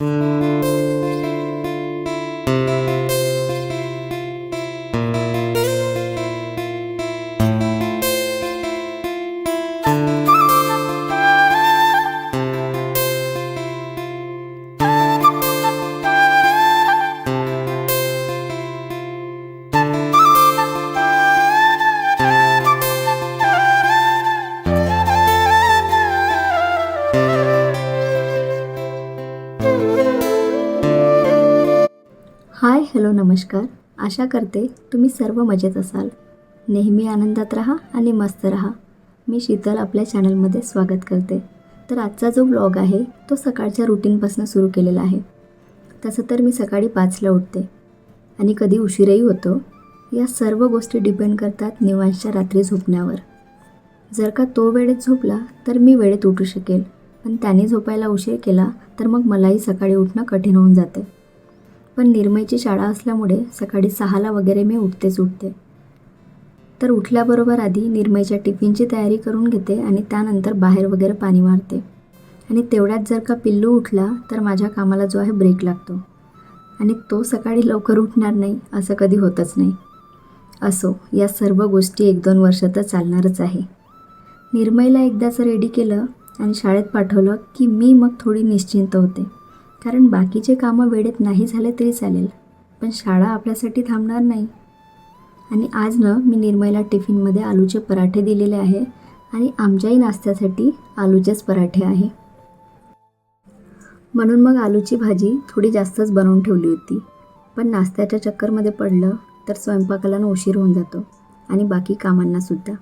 Mm-hmm. Hi hello नमस्कार. आशा करते तुम्ही सर्व मजेत असाल. नेहमी आनंदात राहा आणि मस्त राहा. मी शीतल आपल्या चॅनलमध्ये स्वागत करते. तर आजचा जो ब्लॉग आहे तो सकाळच्या रुटीनपासून सुरू केलेला आहे. तसं तर मी सकाळी पाचला उठते. आणि कधी उशीरही होतो. या सर्व गोष्टी डिपेंड करतात निवांशच्या रात्री झोपण्यावर. जर का तो वेळेत झोपला तर मी वेळेत उठू शकेल. पण त्याने झोपायला उशीर केला तर मग मलाही सकाळी उठणं कठीण होऊन जाते. पण निर्मयची शाळा असल्यामुळे सकाळी सहाला वगैरे मी उठतेच उठते. तर उठल्याबरोबर आधी निर्मयच्या टिफिनची तयारी करून घेते आणि त्यानंतर बाहेर वगैरे पाणी मारते आणि तेवढ्यात जर का पिल्लू उठला तर माझ्या कामाला जो आहे ब्रेक लागतो. आणि तो सकाळी लवकर उठणार नाही असं कधी होतच नाही. असो या सर्व गोष्टी एक दोन वर्ष तर चालणारच आहे. निर्मयला एकदाच रेडी केलं आणि शाळेत पाठवलं की मी मग थोडी निश्चिंत होते. कारण बाकीचे कामं वेळेत नाही झाले तरी चालेल पण शाळा आपल्यासाठी थांबणार नाही. आणि आज ना मी निर्मयला टिफिनमध्ये आलूचे पराठे दिलेले आहे आणि आमच्याही नाश्त्यासाठी आलूचेच पराठे आहे. म्हणून मग आलूची भाजी थोडी जास्तच बनवून ठेवली होती. पण नाश्त्याच्या चक्करमध्ये पडलं तर स्वयंपाकाला उशीर होऊन जातो आणि बाकी कामांनासुद्धा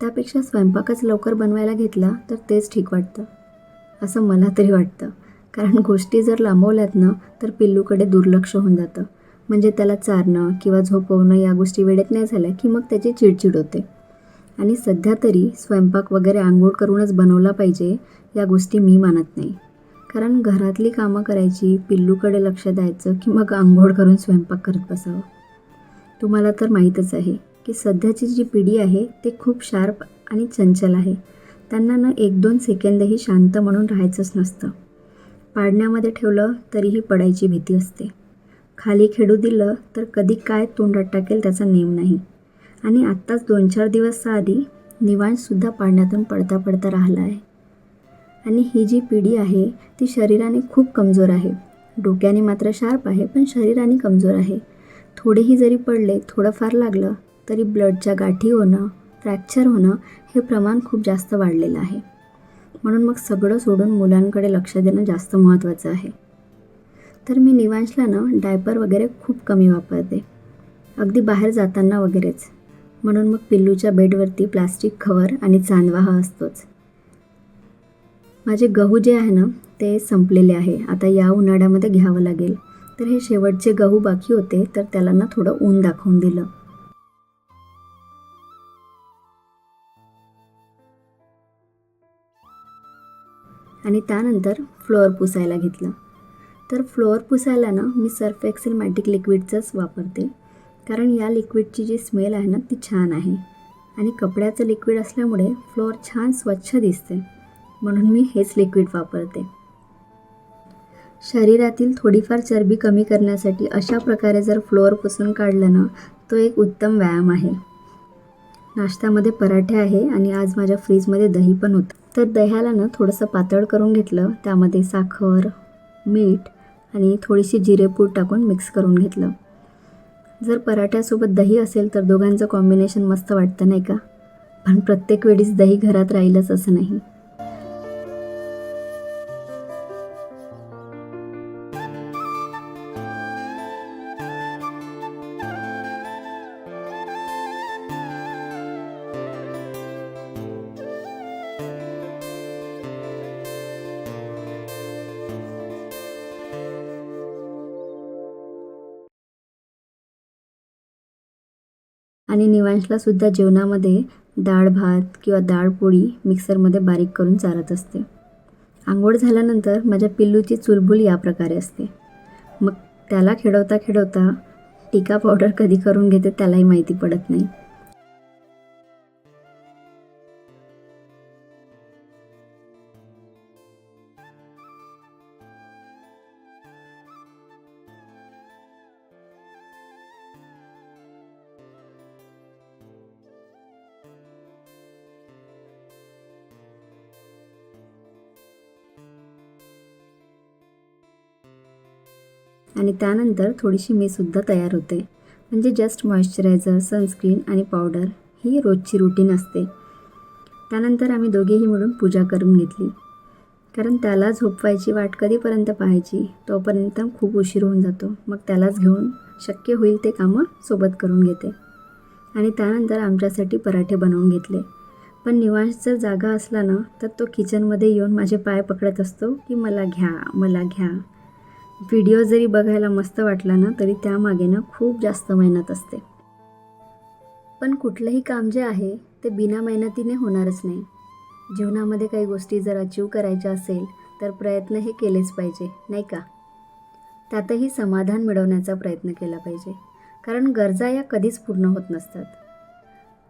त्यापेक्षा स्वयंपाकच लवकर बनवायला घेतला तर तेच ठीक वाटतं. असं मला तरी वाटतं. कारण गोष्टी जर लांबवल्यात ना तर पिल्लूकडे दुर्लक्ष होऊन जातं. म्हणजे त्याला चारणं किंवा झोपवणं या गोष्टी वेळेत नाही झाल्या की मग त्याची चिडचिड होते. आणि सध्या तरी स्वयंपाक वगैरे आंघोळ करूनच बनवला पाहिजे या गोष्टी मी मानत नाही. कारण घरातली कामं करायची पिल्लूकडे लक्ष द्यायचं की मग आंघोळ करून स्वयंपाक करत बसावं. तुम्हाला तर माहीतच आहे की सध्याची जी पिढी आहे ते खूप शार्प आणि चंचल आहे. त्यांना ना एक दोन सेकंदही शांत म्हणून राहायचंच नसतं. पाडण्यामध्ये ठेवलं तरीही पडायची भीती असते. खाली खेळू दिलं तर कधी काय तोंडात टाकेल त्याचा नेम नाही. आणि आत्ताच दोन चार दिवस आधी निवांतसुद्धा पाडण्यातून पडता पडता राहिला आहे. आणि ही जी पिढी आहे ती शरीराने खूप कमजोर आहे. डोक्याने मात्र शार्प आहे पण शरीराने कमजोर आहे. थोडेही जरी पडले थोडंफार लागलं तरी ब्लडच्या गाठी होणं फ्रॅक्चर होणं हे प्रमाण खूप जास्त वाढलेलं आहे. म्हणून मग सगळं सोडून मुलांकडे लक्ष देणं जास्त महत्त्वाचं आहे. तर मी निवांशला ना डायपर वगैरे खूप कमी वापरते. अगदी बाहेर जाताना वगैरेच. म्हणून मग पिल्लूच्या बेडवरती प्लास्टिक खवर आणि चांदवा हा असतोच. माझे गहू जे आहे ना ते संपलेले आहे. आता या उन्हाळ्यामध्ये घ्यावं लागेल. तर हे शेवटचे गहू बाकी होते तर त्याला ना थोडं ऊन दाखवून दिलं. आणि त्यानंतर फ्लोअर पुसायला घेतलं. तर फ्लोअर पुसायला ना मी सर्फ एक्सेल मॅटिक लिक्विडचंच वापरते. कारण या लिक्विडची जी स्मेल आहे ना ती छान आहे. आणि कपड्याचं लिक्विड असल्यामुळे फ्लोअर छान स्वच्छ दिसते. म्हणून मी हेच लिक्विड वापरते. शरीरातील थोडीफार चरबी कमी करण्यासाठी अशा प्रकारे जर फ्लोअर पुसून काढलं ना तो एक उत्तम व्यायाम आहे. नाश्त्यामध्ये पराठे आहे आणि आज माझ्या फ्रीजमध्ये दही पण होतं. तर दह्याला ना थोडंसं पातळ करून घेतलं. त्यामध्ये साखर मीठ आणि थोडीशी जिरेपूड टाकून मिक्स करून घेतलं. जर पराठ्यासोबत दही असेल तर दोघांचं कॉम्बिनेशन मस्त वाटतं नाही का? पण प्रत्येक वेळीच दही घरात राहीलच असं नाही. आणि निवांशला सुद्धा जेवणामध्ये डाळ भात किंवा डाळ पोळी मिक्सरमध्ये बारीक करून चारत असते. आंघोळ झाल्यानंतर माझ्या पिल्लूची चुलबुल या प्रकारे असते. मग त्याला खेळवता खेळवता टिका पावडर कधी करून घेते त्यालाही माहिती पडत नाही. आणि त्यानंतर थोडीशी मी सुद्धा तयार होते. म्हणजे जस्ट मॉइश्चरायझर सनस्क्रीन आणि पावडर ही रोजची रुटीन असते. त्यानंतर आम्ही दोघेही मिळून पूजा करून घेतली. कारण त्याला झोपवायची वाट कधीपर्यंत पाहायची तोपर्यंत खूप उशीर होऊन जातो. मग त्यालाच घेऊन शक्य होईल ते कामं सोबत करून घेते. आणि त्यानंतर आमच्यासाठी पराठे बनवून घेतले. पण निवांत जर जागा असला ना तर तो किचनमध्ये येऊन माझे पाय पकडत असतो की मला घ्या मला घ्या. व्हिडिओ जरी बघायला मस्त वाटला ना तरी त्यामागे ना खूप जास्त मेहनत असते. पण कुठलंही काम जे आहे ते बिना मेहनतीने होणारच नाही. जीवनामध्ये काही गोष्टी जर अचीव करायच्या असेल तर प्रयत्न हे केलेच पाहिजे नाही का? त्यातही समाधान मिळवण्याचा प्रयत्न केला पाहिजे. कारण गरजा या कधीच पूर्ण होत नसतात.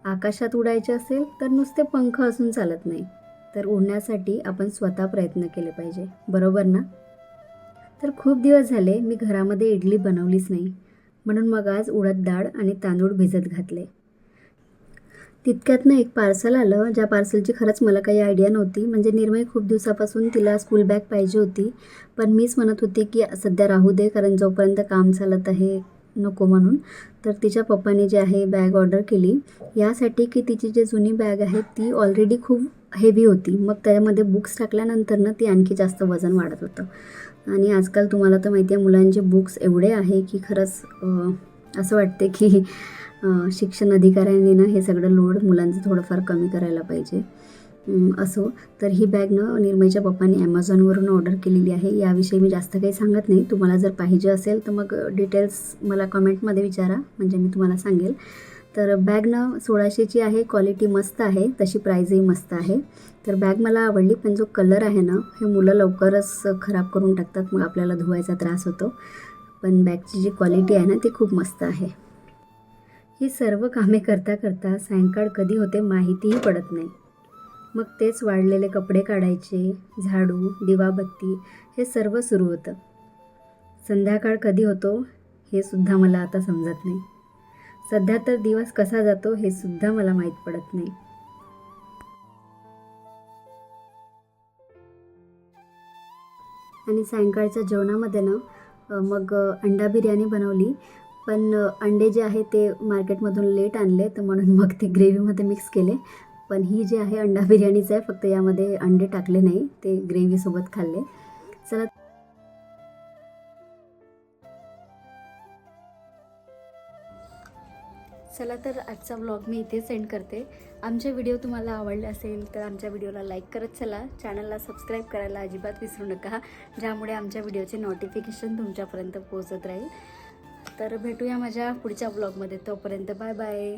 आकाशात उडायचे असेल तर नुसते पंख असून चालत नाही. तर उडण्यासाठी आपण स्वतः प्रयत्न केले पाहिजे. बरोबर ना? तर खूप दिवस झाले मी घरामध्ये इडली बनवलीच नाही. म्हणून मग आज उडद डाळ आणि तांदूळ भिजत घातले. तितक्यातनं एक पार्सल आलं ज्या पार्सलची खरंच मला काही आयडिया नव्हती. म्हणजे निर्मय खूप दिवसापासून तिला स्कूल बॅग पाहिजे होती. पण मीच म्हणत होते की सध्या राहू दे कारण जोपर्यंत काम चालत आहे नको म्हणून. तर तिच्या पप्पाने जे आहे बॅग ऑर्डर केली. यासाठी की तिची जी जुनी बॅग आहे ती ऑलरेडी खूप हेवी होती. मग त्यामध्ये बुक्स टाकल्यानंतर ना ती आणखी जास्त वजन वाढत होतं. आणि आजकाल तुम्हाला तर माहिती आहे मुलांचे बुक्स एवढे आहे की खरंच असं वाटते की शिक्षण अधिकाऱ्यांनी ना हे सगळं लोड मुलांचं थोडंफार कमी करायला पाहिजे. असो. तर ही बॅग न निर्मयच्या पप्पाने ॲमेझॉनवरून ऑर्डर केलेली आहे. याविषयी मी जास्त काही सांगत नाही. तुम्हाला जर पाहिजे असेल तर मग डिटेल्स मला कमेंटमध्ये विचारा. म्हणजे मी तुम्हाला सांगेल. तर बॅग ना सोळाशेची आहे क्वालिटी मस्त आहे तशी प्राईजही मस्त आहे. तर बॅग मला आवडली पण जो कलर आहे ना हे मुलं लवकरच खराब करून टाकतात मग आपल्याला धुवायचा त्रास होतो. पण बॅगची जी क्वालिटी आहे ना ती खूप मस्त आहे. ही सर्व कामे करता करता सायंकाळ कधी होते माहितीही पडत नाही. मग तेच वाढलेले कपडे काढायचे झाडू दिवाबत्ती हे सर्व सुरू होतं. संध्याकाळ कधी होतो हे सुद्धा मला आता समजत नाही. सध्या तर दिवस कसा जातो हे सुद्धा मला माहीत पडत नाही. आणि सायंकाळच्या जेवणामध्ये ना मग अंडा बिर्याणी बनवली. पण अंडे जे आहे ते मार्केटमधून लेट आणले तर म्हणून मग ते ग्रेव्हीमध्ये मिक्स केले. पण ही जी आहे अंडा बिर्याणीचं आहे फक्त यामध्ये अंडे टाकले नाही ते ग्रेव्हीसोबत खाल्ले. चला चला तर आजचा ब्लॉग मी इथे सेंड करते. आमचे व्हिडिओ तुम्हाला आवडले असेल तर आमच्या व्हिडिओला लाईक करत चला. चॅनलला सबस्क्राईब करायला अजिबात विसरू नका ज्यामुळे आमच्या व्हिडिओचे नोटिफिकेशन तुमच्यापर्यंत पोहोचत राहील. तर भेटूया माझ्या पुढच्या ब्लॉगमध्ये तोपर्यंत बाय बाय